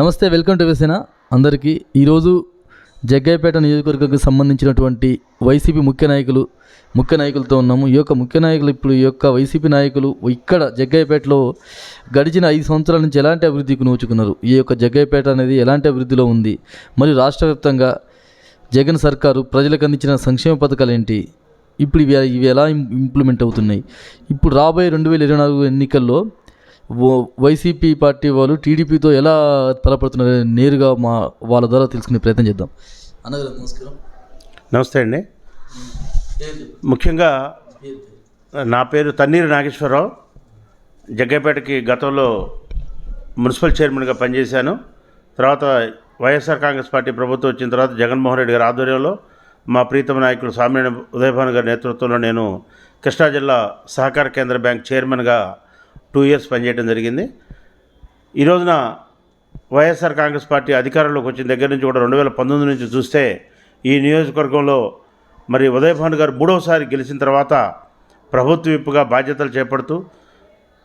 నమస్తే welcome to విసేన అందరికీ ఈరోజు జగ్గైపేట నియోజకవర్గానికి సంబంధించినటువంటి వైసీపీ ముఖ్య నాయకులు ముఖ్య నాయకులతో ఉన్నాము. ఈ యొక్క ముఖ్య నాయకులు ఇప్పుడు ఈ యొక్క వైసీపీ నాయకులు ఇక్కడ జగ్గయ్యపేటలో గడిచిన ఐదు సంవత్సరాల నుంచి ఎలాంటి అభివృద్ధికి నోచుకున్నారు? ఈ యొక్క జగ్గయ్యపేట అనేది ఎలాంటి అభివృద్ధిలో ఉంది? మరియు రాష్ట్ర వ్యాప్తంగా జగన్ సర్కారు ప్రజలకు అందించిన సంక్షేమ పథకాలు ఏంటి? ఇప్పుడు ఇవి ఇవి ఎలా ఇంప్లిమెంట్ అవుతున్నాయి? ఇప్పుడు రాబోయే రెండు వేల ఇరవై నాలుగు ఎన్నికల్లో వైసీపీ పార్టీ వాళ్ళు టీడీపీతో ఎలా తలపడుతున్నారు నేరుగా మా వాళ్ళ ద్వారా తెలుసుకునే ప్రయత్నం చేద్దాం. అన్నగారు నమస్కారం. నమస్తే అండి. ముఖ్యంగా నా పేరు తన్నీరు నాగేశ్వరరావు. జగ్గైపేటకి గతంలో మున్సిపల్ చైర్మన్గా పనిచేశాను. తర్వాత వైఎస్ఆర్ కాంగ్రెస్ పార్టీ ప్రభుత్వం వచ్చిన తర్వాత జగన్మోహన్ రెడ్డి గారి ఆధ్వర్యంలో మా ప్రీతమ నాయకులు సామినేని ఉదయభాను గారి నేతృత్వంలో నేను కృష్ణా జిల్లా సహకార కేంద్ర బ్యాంక్ చైర్మన్గా టూ ఇయర్స్ పనిచేయడం జరిగింది. ఈ రోజున వైఎస్ఆర్ కాంగ్రెస్ పార్టీ అధికారంలోకి వచ్చిన దగ్గర నుంచి కూడా రెండు వేల పంతొమ్మిది నుంచి చూస్తే ఈ నియోజకవర్గంలో మరి ఉదయభాను గారు మూడవసారి గెలిచిన తర్వాత ప్రభుత్వ విప్పుగా బాధ్యతలు చేపడుతూ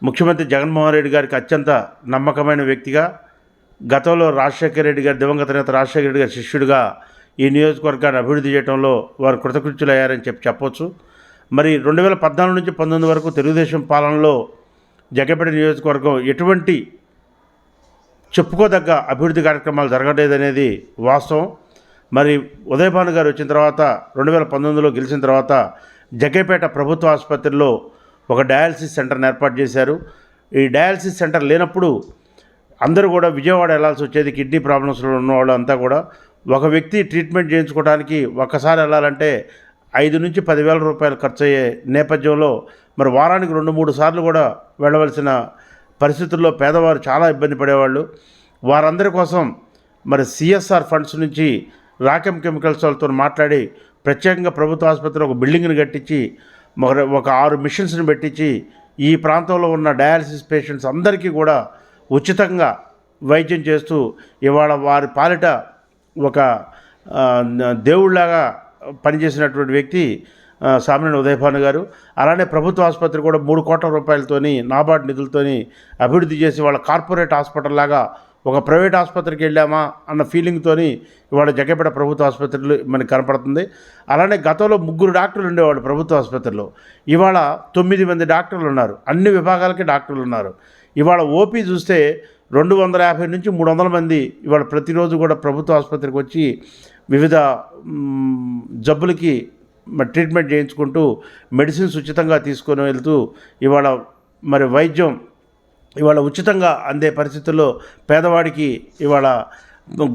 ముఖ్యమంత్రి జగన్మోహన్ రెడ్డి గారికి అత్యంత నమ్మకమైన వ్యక్తిగా గతంలో రాజశేఖర రెడ్డి గారి దివంగత నేత రాజశేఖర రెడ్డి గారి శిష్యుడిగా ఈ నియోజకవర్గాన్ని అభివృద్ధి చేయడంలో వారు కృతకృత్యులయ్యారని చెప్పి చెప్పొచ్చు. మరి రెండు వేల పద్నాలుగు నుంచి పంతొమ్మిది వరకు తెలుగుదేశం పాలనలో జగ్గపేట నియోజకవర్గం ఎటువంటి చెప్పుకోదగ్గ అభివృద్ధి కార్యక్రమాలు జరగలేదనేది వాస్తవం. మరి ఉదయభాను గారు వచ్చిన తర్వాత రెండు వేల పంతొమ్మిదిలో గెలిచిన తర్వాత జగ్గపేట ప్రభుత్వ ఆసుపత్రిలో ఒక డయాలసిస్ సెంటర్ని ఏర్పాటు చేశారు. ఈ డయాలసిస్ సెంటర్ లేనప్పుడు అందరూ కూడా విజయవాడ వెళ్ళాల్సి వచ్చేది కిడ్నీ ప్రాబ్లమ్స్లో ఉన్నవాళ్ళు అంతా కూడా. ఒక వ్యక్తి ట్రీట్మెంట్ చేయించుకోవడానికి ఒక్కసారి వెళ్ళాలంటే ఐదు నుంచి పదివేల రూపాయలు ఖర్చు అయ్యే నేపథ్యంలో మరి వారానికి రెండు మూడు సార్లు కూడా వెళ్ళవలసిన పరిస్థితుల్లో పేదవారు చాలా ఇబ్బంది పడేవాళ్ళు. వారందరి కోసం మరి సిఎస్ఆర్ ఫండ్స్ నుంచి రాకెం కెమికల్స్ వాళ్ళతో మాట్లాడి ప్రత్యేకంగా ప్రభుత్వ ఆసుపత్రిలో ఒక బిల్డింగ్ని కట్టించి మరి ఒక ఆరు మిషన్స్ని పెట్టించి ఈ ప్రాంతంలో ఉన్న డయాలసిస్ పేషెంట్స్ అందరికీ కూడా ఉచితంగా వైద్యం చేస్తూ ఇవాళ వారి పాలిట ఒక దేవుళ్ళాగా పనిచేసినటువంటి వ్యక్తి సామినేని ఉదయభాను గారు. అలానే ప్రభుత్వ ఆసుపత్రి కూడా మూడు కోట్ల రూపాయలతోని నాబార్డ్ నిధులతోని అభివృద్ధి చేసి వాళ్ళ కార్పొరేట్ హాస్పిటల్ లాగా ఒక ప్రైవేట్ ఆసుపత్రికి వెళ్ళామా అన్న ఫీలింగ్తోని ఇవాళ జగ్గపేట ప్రభుత్వ ఆసుపత్రులు మనకి కనపడుతుంది. అలానే గతంలో ముగ్గురు డాక్టర్లు ఉండేవాళ్ళు ప్రభుత్వ ఆసుపత్రిలో. ఇవాళ తొమ్మిది మంది డాక్టర్లు ఉన్నారు. అన్ని విభాగాలకి డాక్టర్లు ఉన్నారు. ఇవాళ ఓపీ చూస్తే రెండు వందల యాభై నుంచి మూడు వందల మంది ఇవాళ ప్రతిరోజు కూడా ప్రభుత్వ ఆసుపత్రికి వచ్చి వివిధ జబ్బులకి ట్రీట్మెంట్ చేయించుకుంటూ మెడిసిన్స్ ఉచితంగా తీసుకొని వెళ్తూ ఇవాళ మరి వైద్యం ఇవాళ ఉచితంగా అందే పరిస్థితుల్లో పేదవాడికి ఇవాళ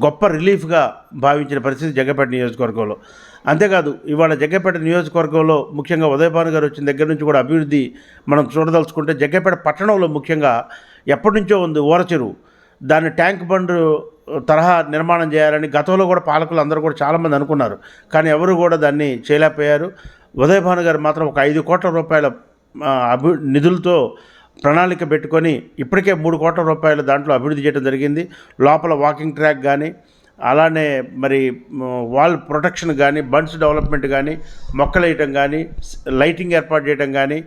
గొప్ప రిలీఫ్గా భావించిన పరిస్థితి జగ్గపేట నియోజకవర్గంలో. అంతేకాదు ఇవాళ జగ్గపేట నియోజకవర్గంలో ముఖ్యంగా ఉదయభాను గారు వచ్చిన దగ్గర నుంచి కూడా అభివృద్ధి మనం చూడదలుచుకుంటే జగ్గపేట పట్టణంలో ముఖ్యంగా ఎప్పటి నుంచో ఉంది ఊర చెరువు దాన్ని ట్యాంక్ బండ్ తరహా నిర్మాణం చేయాలని గతంలో కూడా పాలకులు అందరూ కూడా చాలామంది అనుకున్నారు. కానీ ఎవరు కూడా దాన్ని చేయలేకపోయారు. ఉదయభాను గారు మాత్రం ఒక ఐదు కోట్ల రూపాయల అభి నిధులతో ప్రణాళిక పెట్టుకొని ఇప్పటికే మూడు కోట్ల రూపాయలు దాంట్లో అభివృద్ధి చేయడం జరిగింది. లోపల వాకింగ్ ట్రాక్ కానీ అలానే మరి వాల్ ప్రొటెక్షన్ కానీ బండ్స్ డెవలప్మెంట్ కానీ మొక్కలు వేయటం కానీ లైటింగ్ ఏర్పాటు చేయడం కానీ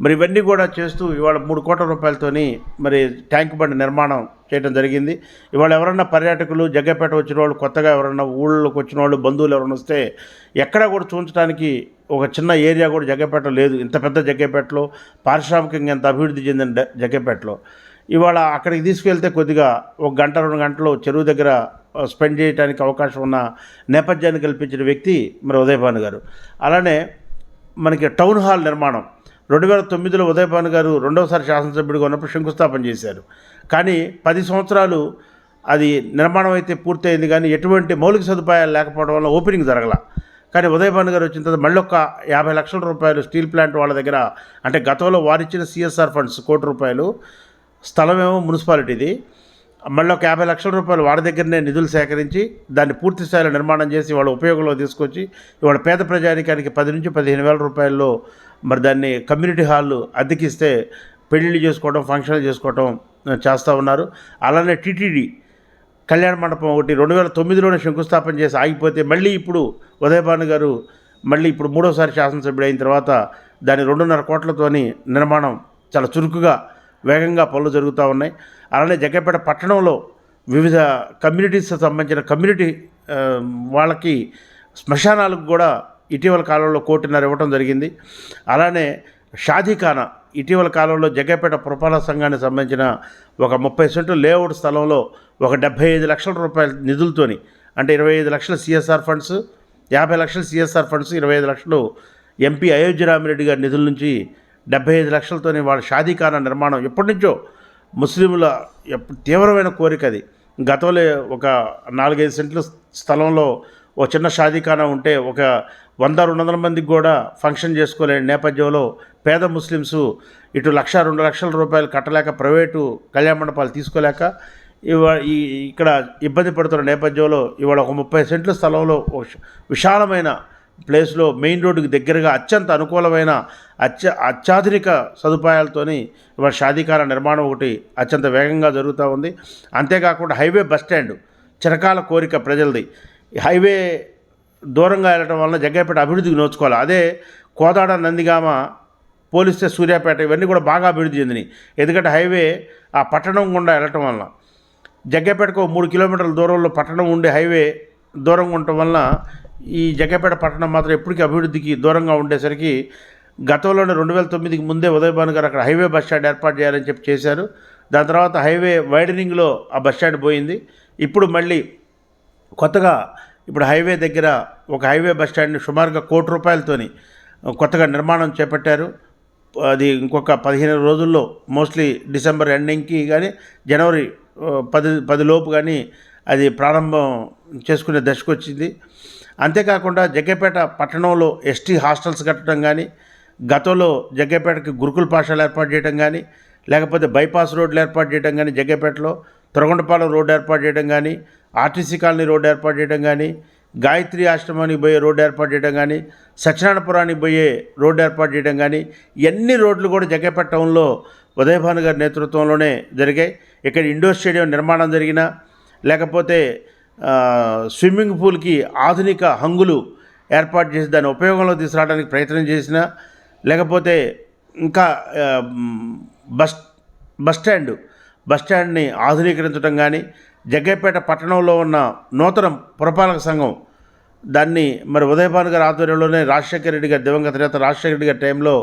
మరి ఇవన్నీ కూడా చేస్తూ ఇవాళ మూడు కోట్ల రూపాయలతోని మరి ట్యాంక్ బండ్ నిర్మాణం చేయడం జరిగింది. ఇవాళ ఎవరన్నా పర్యాటకులు జగ్గపేట వచ్చిన వాళ్ళు కొత్తగా ఎవరన్నా ఊళ్ళోకి వచ్చిన వాళ్ళు బంధువులు ఎవరైనా వస్తే ఎక్కడా కూడా చూపించడానికి ఒక చిన్న ఏరియా కూడా జగ్గపేట లేదు. ఇంత పెద్ద జగ్గపేటలో పారిశ్రామికంగా ఎంత అభివృద్ధి చెందిన జగ్గపేటలో. ఇవాళ అక్కడికి తీసుకెళ్తే కొద్దిగా ఒక గంట రెండు గంటలు చెరువు దగ్గర స్పెండ్ చేయడానికి అవకాశం ఉన్న నేపథ్యాన్ని కల్పించిన వ్యక్తి మరి ఉదయభాను గారు. అలానే మనకి టౌన్ హాల్ నిర్మాణం రెండు వేల తొమ్మిదిలో ఉదయభాను గారు రెండవసారి శాసనసభ్యుడిగా ఉన్నప్పుడు శంకుస్థాపన చేశారు. కానీ పది సంవత్సరాలు అది నిర్మాణం అయితే పూర్తయింది కానీ ఎటువంటి మౌలిక సదుపాయాలు లేకపోవడం వల్ల ఓపెనింగ్ జరగల. కానీ ఉదయభాను గారు వచ్చిన తర్వాత మళ్ళీ ఒక యాభై లక్షల రూపాయలు స్టీల్ ప్లాంట్ వాళ్ళ దగ్గర అంటే గతంలో వారిచ్చిన సిఎస్ఆర్ ఫండ్స్ కోటి రూపాయలు స్థలమేమో మున్సిపాలిటీది. మళ్ళీ ఒక యాభై లక్షల రూపాయలు వాడి దగ్గరనే నిధులు సేకరించి దాన్ని పూర్తి స్థాయిలో నిర్మాణం చేసి వాళ్ళ ఉపయోగంలో తీసుకొచ్చి ఇవాళ పేద ప్రజానికానికి పది నుంచి పదిహేను వేల రూపాయల్లో మరి దాన్ని కమ్యూనిటీ హాల్ అద్దెకిస్తే పెళ్ళిళ్ళు చేసుకోవడం ఫంక్షన్లు చేసుకోవడం చేస్తూ ఉన్నారు. అలానే టీటీడీ కళ్యాణ మండపం ఒకటి రెండు వేల తొమ్మిదిలోనే శంకుస్థాపన చేసి ఆగిపోతే మళ్ళీ ఇప్పుడు ఉదయభాను గారు మళ్ళీ ఇప్పుడు మూడోసారి శాసనసభ్యుడు అయిన తర్వాత దాని రెండున్నర కోట్లతోని నిర్మాణం చాలా చురుకుగా వేగంగా పనులు జరుగుతూ ఉన్నాయి. అలానే జగ్గపేట పట్టణంలో వివిధ కమ్యూనిటీస్ సంబంధించిన కమ్యూనిటీ వాళ్ళకి శ్మశానాలకు కూడా ఇటీవల కాలంలో కోటిన్నర ఇవ్వటం జరిగింది. అలానే షాదీఖానా ఇటీవల కాలంలో జగ్గపేట పురపాలక సంఘానికి సంబంధించిన ఒక ముప్పై సెంట్లు లేఅవుట్ స్థలంలో ఒక డెబ్బై ఐదు లక్షల రూపాయల నిధులతోని అంటే ఇరవై ఐదు లక్షల సిఎస్ఆర్ ఫండ్స్ యాభై లక్షల సిఎస్ఆర్ ఫండ్స్ ఇరవై ఐదు లక్షలు ఎంపీ అయోధ్యరామిరెడ్డి గారి నిధుల నుంచి డెబ్బై ఐదు లక్షలతోని వాళ్ళ షాదీఖానా నిర్మాణం ఎప్పటి నుంచో ముస్లింల తీవ్రమైన కోరిక అది. గతంలో ఒక నాలుగైదు సెంట్ల స్థలంలో ఒక చిన్న షాదీఖానా ఉంటే ఒక వంద రెండు వందల మందికి కూడా ఫంక్షన్ చేసుకోలేని నేపథ్యంలో పేద ముస్లిమ్స్ ఇటు లక్ష రెండు లక్షల రూపాయలు కట్టలేక ప్రైవేటు కళ్యాణ మండపాలు తీసుకోలేక ఇవా ఈ ఇక్కడ ఇబ్బంది పడుతున్న నేపథ్యంలో ఇవాళ ఒక ముప్పై సెంట్ల స్థలంలో విశాలమైన ప్లేస్లో మెయిన్ రోడ్డుకి దగ్గరగా అత్యంత అనుకూలమైన అత్య అత్యాధునిక సదుపాయాలతోని ఇవాళ షాదీకార నిర్మాణం ఒకటి అత్యంత వేగంగా జరుగుతూ ఉంది. అంతేకాకుండా హైవే బస్ స్టాండ్ చిరకాల కోరిక ప్రజలది. హైవే దూరంగా వెళ్ళటం వలన జగ్గైపేట అభివృద్ధికి నోచుకోవాలి. అదే కోదాడ నందిగామ పోలిస్తే సూర్యాపేట ఇవన్నీ కూడా బాగా అభివృద్ధి చెందినాయి. ఎందుకంటే హైవే ఆ పట్టణం గుండా వెళ్ళటం వలన జగ్గపేటకు మూడు కిలోమీటర్ల దూరంలో పట్టణం ఉండే హైవే దూరంగా ఉండటం వలన ఈ జగ్గపేట పట్టణం మాత్రం ఎప్పటికీ అభివృద్ధికి దూరంగా ఉండేసరికి గతంలోనే రెండు వేల తొమ్మిదికి ముందే ఉదయభాను గారు అక్కడ హైవే బస్ స్టాండ్ ఏర్పాటు చేయాలని చెప్పి చేశారు. దాని తర్వాత హైవే వైడనింగ్లో ఆ బస్ స్టాండ్ పోయింది. ఇప్పుడు మళ్ళీ కొత్తగా ఇప్పుడు హైవే దగ్గర ఒక హైవే బస్ స్టాండ్ని సుమారుగా కోటి రూపాయలతోని కొత్తగా నిర్మాణం చేపట్టారు. అది ఇంకొక పదిహేను రోజుల్లో మోస్ట్లీ డిసెంబర్ ఎండింగ్కి కానీ జనవరి పది పదిలోపు కానీ అది ప్రారంభం చేసుకునే దశకు వచ్చింది అంతేకాకుండా జగ్గపేట పట్టణంలో ఎస్టీ హాస్టల్స్ కట్టడం కానీ గతంలో జగ్గపేటకి గురుకుల పాఠశాల ఏర్పాటు చేయడం కానీ లేకపోతే బైపాస్ రోడ్లు ఏర్పాటు చేయడం కానీ జగ్గపేటలో తొరగొండపాలెం రోడ్డు ఏర్పాటు చేయడం కానీ ఆర్టీసీ కాలనీ రోడ్డు ఏర్పాటు చేయడం కానీ గాయత్రి ఆశ్రమానికి పోయే రోడ్డు ఏర్పాటు చేయడం కానీ సత్యనారాయణపురానికి పోయే రోడ్డు ఏర్పాటు చేయడం కానీ ఎన్ని రోడ్లు కూడా జగ్గపేట టౌన్లో ఉదయభాను గారి నేతృత్వంలోనే జరిగాయి. ఇక్కడ ఇండోర్ స్టేడియం నిర్మాణం జరిగినా లేకపోతే స్విమ్మింగ్ పూల్కి ఆధునిక హంగులు ఏర్పాటు చేసి దాన్ని ఉపయోగంలో తీసుకురావడానికి ప్రయత్నం చేసిన లేకపోతే ఇంకా బస్ బస్ స్టాండ్ బస్ స్టాండ్ని ఆధునీకరించడం కానీ జగ్గైపేట పట్టణంలో ఉన్న నూతన పురపాలక సంఘం దాన్ని మరి ఉదయభాను గారి ఆధ్వర్యంలోనే రాజశేఖర రెడ్డి గారి దివంగత నేత రాజశేఖర రెడ్డి గారి టైంలో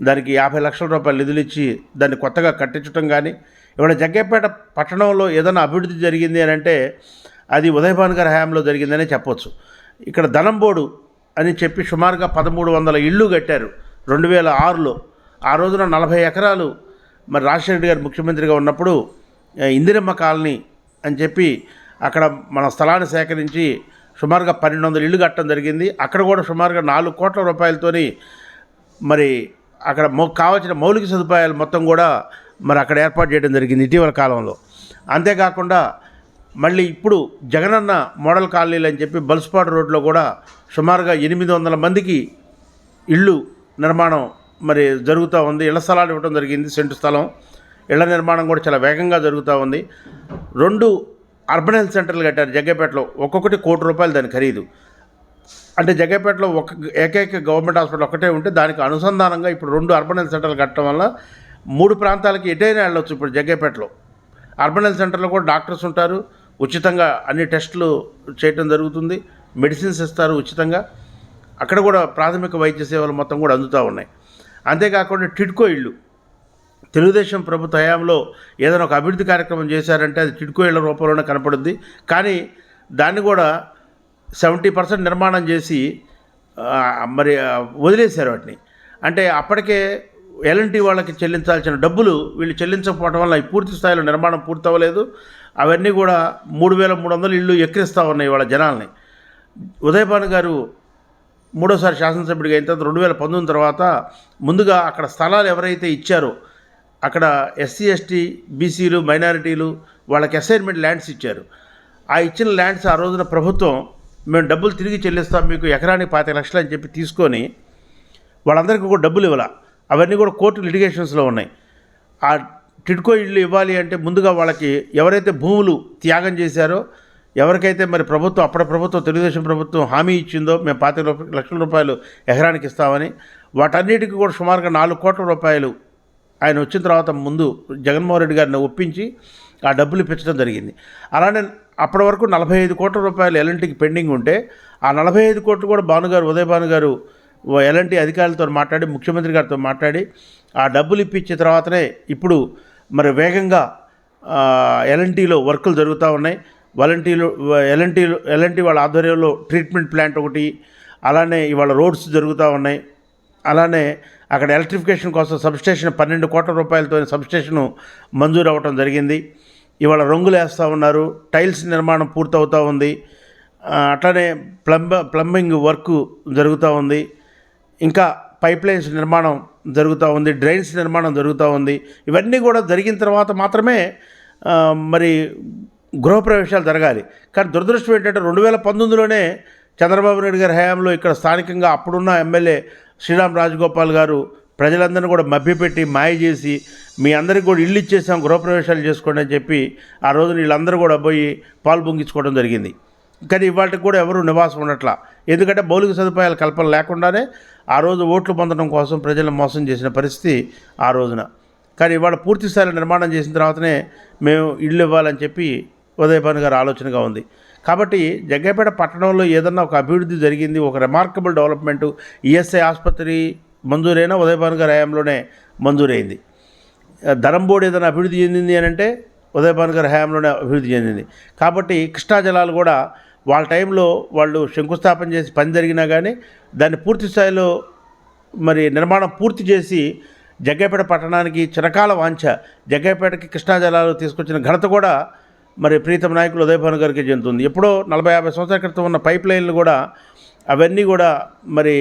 దానికి యాభై లక్షల రూపాయలు నిధులు ఇచ్చి దాన్ని కొత్తగా కట్టించడం కానీ ఇవాళ జగ్గైపేట పట్టణంలో ఏదైనా అభివృద్ధి జరిగింది అని అంటే అది ఉదయభాను గారి హయాంలో జరిగిందనే చెప్పొచ్చు. ఇక్కడ ధనంబోడు అని చెప్పి సుమారుగా పదమూడు వందల ఇళ్ళు కట్టారు రెండు వేల ఆరులో. ఆ రోజున నలభై ఎకరాలు మరి రాజశేఖర రెడ్డి గారు ముఖ్యమంత్రిగా ఉన్నప్పుడు ఇందిరమ్మ కాలనీ అని చెప్పి అక్కడ మన స్థలాన్ని సేకరించి సుమారుగా పన్నెండు వందల ఇళ్ళు కట్టడం జరిగింది. అక్కడ కూడా సుమారుగా నాలుగు కోట్ల రూపాయలతోని మరి అక్కడ మౌ కావాల్సిన మౌలిక సదుపాయాలు మొత్తం కూడా మరి అక్కడ ఏర్పాటు చేయడం జరిగింది ఇటీవల కాలంలో. అంతేకాకుండా మళ్ళీ ఇప్పుడు జగనన్న మోడల్ కాలనీలు అని చెప్పి బల్స్పాడు రోడ్లో కూడా సుమారుగా ఎనిమిది వందల మందికి ఇళ్ళు నిర్మాణం మరి జరుగుతూ ఉంది. ఇళ్ళ స్థలాలు ఇవ్వడం జరిగింది సెంటు స్థలం. ఇళ్ళ నిర్మాణం కూడా చాలా వేగంగా జరుగుతూ ఉంది. రెండు అర్బన్ హెల్త్ సెంటర్లు కట్టారు జగ్గపేటలో. ఒక్కొక్కటి కోటి రూపాయలు దాని ఖరీదు. అంటే జగ్గపేటలో ఒక ఏకైక గవర్నమెంట్ హాస్పిటల్ ఒకటే ఉంటే దానికి అనుసంధానంగా ఇప్పుడు రెండు అర్బన్ హెల్త్ సెంటర్లు కట్టడం వల్ల మూడు ప్రాంతాలకి ఎటైనా వెళ్ళొచ్చు ఇప్పుడు జగ్గపేటలో. అర్బన్ హెల్త్ సెంటర్లో కూడా డాక్టర్స్ ఉంటారు. ఉచితంగా అన్ని టెస్టులు చేయటం జరుగుతుంది. మెడిసిన్స్ ఇస్తారు ఉచితంగా. అక్కడ కూడా ప్రాథమిక వైద్య సేవలు మొత్తం కూడా అందుతూ ఉన్నాయి. అంతేకాకుండా టిడ్కో ఇళ్ళు. తెలుగుదేశం ప్రభుత్వ హయాంలో ఏదైనా ఒక అభివృద్ధి కార్యక్రమం చేశారంటే అది టిడ్కో ఇళ్ళ రూపంలోనే కనపడుద్ది. కానీ దాన్ని కూడా సెవెంటీ పర్సెంట్ నిర్మాణం చేసి మరి వదిలేశారు వాటిని. అంటే అప్పటికే ఎల్ఎన్టీ వాళ్ళకి చెల్లించాల్సిన డబ్బులు వీళ్ళు చెల్లించకపోవడం వల్ల ఈ పూర్తి స్థాయిలో నిర్మాణం పూర్తవ్వలేదు. అవన్నీ కూడా మూడు వేల మూడు వందలు ఇళ్ళు ఎక్కిరిస్తూ ఉన్నాయి వాళ్ళ జనాల్ని. ఉదయభాను గారు మూడోసారి శాసనసభ్యుడిగా అయిన తర్వాత రెండు వేల పంతొమ్మిది తర్వాత ముందుగా అక్కడ స్థలాలు ఎవరైతే ఇచ్చారో అక్కడ ఎస్సీ ఎస్టీ బీసీలు మైనారిటీలు వాళ్ళకి అసైన్మెంట్ ల్యాండ్స్ ఇచ్చారు. ఆ ఇచ్చిన ల్యాండ్స్ ఆ రోజున ప్రభుత్వం మేము డబ్బులు తిరిగి చెల్లిస్తాం మీకు ఎకరానికి పాతిక లక్షలు అని చెప్పి తీసుకొని వాళ్ళందరికీ కూడా డబ్బులు ఇవ్వాల? అవన్నీ కూడా కోర్టు లిటిగేషన్స్లో ఉన్నాయి. ఆ టిడ్కో ఇళ్ళు ఇవ్వాలి అంటే ముందుగా వాళ్ళకి ఎవరైతే భూములు త్యాగం చేశారో ఎవరికైతే మరి ప్రభుత్వం అప్పటి ప్రభుత్వం తెలుగుదేశం ప్రభుత్వం హామీ ఇచ్చిందో మేము పాతిక లక్షల రూపాయలు ఎకరానికి ఇస్తామని వాటన్నిటికీ కూడా సుమారుగా నాలుగు కోట్ల రూపాయలు ఆయన వచ్చిన తర్వాత ముందు జగన్మోహన్ రెడ్డి గారిని ఒప్పించి ఆ డబ్బులు ఇప్పించడం జరిగింది. అలానే అప్పటి వరకు నలభై ఐదు కోట్ల రూపాయలు ఎల్ఎన్టీకి పెండింగ్ ఉంటే ఆ నలభై ఐదు కోట్లు కూడా భానుగారు ఉదయ భాను గారు అధికారులతో మాట్లాడి ముఖ్యమంత్రి గారితో మాట్లాడి ఆ డబ్బులు ఇప్పించిన తర్వాతనే ఇప్పుడు మరి వేగంగా ఎల్ఎన్టీలో వర్కులు జరుగుతూ ఉన్నాయి. వాలంటీర్లు ఎల్ఎన్టీలు ఎల్ఎన్టీ వాళ్ళ ఆధ్వర్యంలో ట్రీట్మెంట్ ప్లాంట్ ఒకటి అలానే ఇవాళ రోడ్స్ జరుగుతూ ఉన్నాయి. అలానే అక్కడ ఎలక్ట్రిఫికేషన్ కోసం సబ్స్టేషన్ పన్నెండు కోట్ల రూపాయలతో సబ్స్టేషను మంజూరు అవ్వటం జరిగింది. ఇవాళ రంగులు వేస్తూ ఉన్నారు టైల్స్ నిర్మాణం పూర్తవుతూ ఉంది. అట్లనే అట్లానే ప్లంబ ప్లంబింగ్ వర్క్ జరుగుతూ ఉంది. ఇంకా పైప్ లైన్స్ నిర్మాణం జరుగుతూ ఉంది డ్రైన్స్ నిర్మాణం జరుగుతూ ఉంది. ఇవన్నీ కూడా జరిగిన తర్వాత మాత్రమే మరి గృహప్రవేశాలు జరగాలి. కానీ దురదృష్టం ఏంటంటే రెండు వేల పంతొమ్మిదిలోనే చంద్రబాబు నాయుడు గారి హయాంలో ఇక్కడ స్థానికంగా అప్పుడున్న ఎమ్మెల్యే శ్రీరామ్ రాజగోపాల్ గారు ప్రజలందరినీ కూడా మభ్యపెట్టి మాయ చేసి మీ అందరికీ కూడా ఇల్లు ఇచ్చేసాం గృహప్రవేశాలు చేసుకోండి అని చెప్పి ఆ రోజు వీళ్ళందరూ కూడా పోయి పాలు పొంగించుకోవడం జరిగింది. కానీ ఇవాళకి కూడా ఎవరు నివాసం ఉండట్లా. ఎందుకంటే మౌలిక సదుపాయాల కల్పన లేకుండానే ఆ రోజు ఓట్లు పొందడం కోసం ప్రజలను మోసం చేసిన పరిస్థితి ఆ రోజున. కానీ ఇవాళ పూర్తిస్థాయిలో నిర్మాణం చేసిన తర్వాతనే మేము ఇల్లు ఇవ్వాలని చెప్పి ఉదయభాను గారి ఆలోచనగా ఉంది. కాబట్టి జగ్గైపేట పట్టణంలో ఏదన్నా ఒక అభివృద్ధి జరిగింది ఒక రిమార్కబుల్ డెవలప్మెంట్ ఈఎస్ఐ ఆసుపత్రి మంజూరైన ఉదయభాను గారి హయాంలోనే మంజూరైంది. ధరంబోడు ఏదైనా అభివృద్ధి చెందింది అని అంటే ఉదయభాను గారి హయాంలోనే అభివృద్ధి చెందింది. కాబట్టి కృష్ణా జలాలు కూడా వాళ్ళ టైంలో వాళ్ళు శంకుస్థాపన చేసి పని జరిగినా కానీ దాన్ని పూర్తి స్థాయిలో మరి నిర్మాణం పూర్తి చేసి జగ్గైపేట పట్టణానికి చిరకాల వాంఛ జగ్గైపేటకి కృష్ణా జలాలు తీసుకొచ్చిన ఘనత కూడా మరి ప్రీతం నాయకులు ఉదయభాను గారికి చెందుతుంది ఎప్పుడో నలభై యాభై సంవత్సరాల క్రితం ఉన్న పైప్ లైన్లు కూడా అవన్నీ కూడా మరి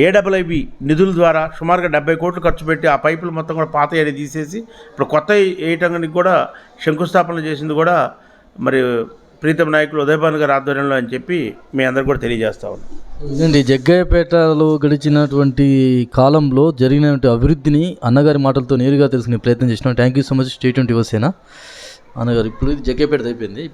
ఏడబ్ల్ఐబి నిధుల ద్వారా సుమారుగా డెబ్బై కోట్లు ఖర్చు పెట్టి ఆ పైపులు మొత్తం కూడా పాత ఏరి తీసేసి ఇప్పుడు కొత్త వేయటానికి కూడా శంకుస్థాపన చేసింది కూడా మరి ప్రీతం నాయకులు ఉదయభాను గారి ఆధ్వర్యంలో అని చెప్పి మీ అందరు కూడా తెలియజేస్తా ఉన్నాం. ఇదండి జగ్గయ్యపేటలో గడిచినటువంటి కాలంలో జరిగినటువంటి అభివృద్ధిని అన్నగారి మాటలతో నేరుగా తెలుసుకునే ప్రయత్నం చేసినాం. Thank you so much state twenty వర్సేనా అన్నగారు ఇప్పుడు ఇది జగ్గయ్యపేట అయిపోయింది. ఇప్పుడు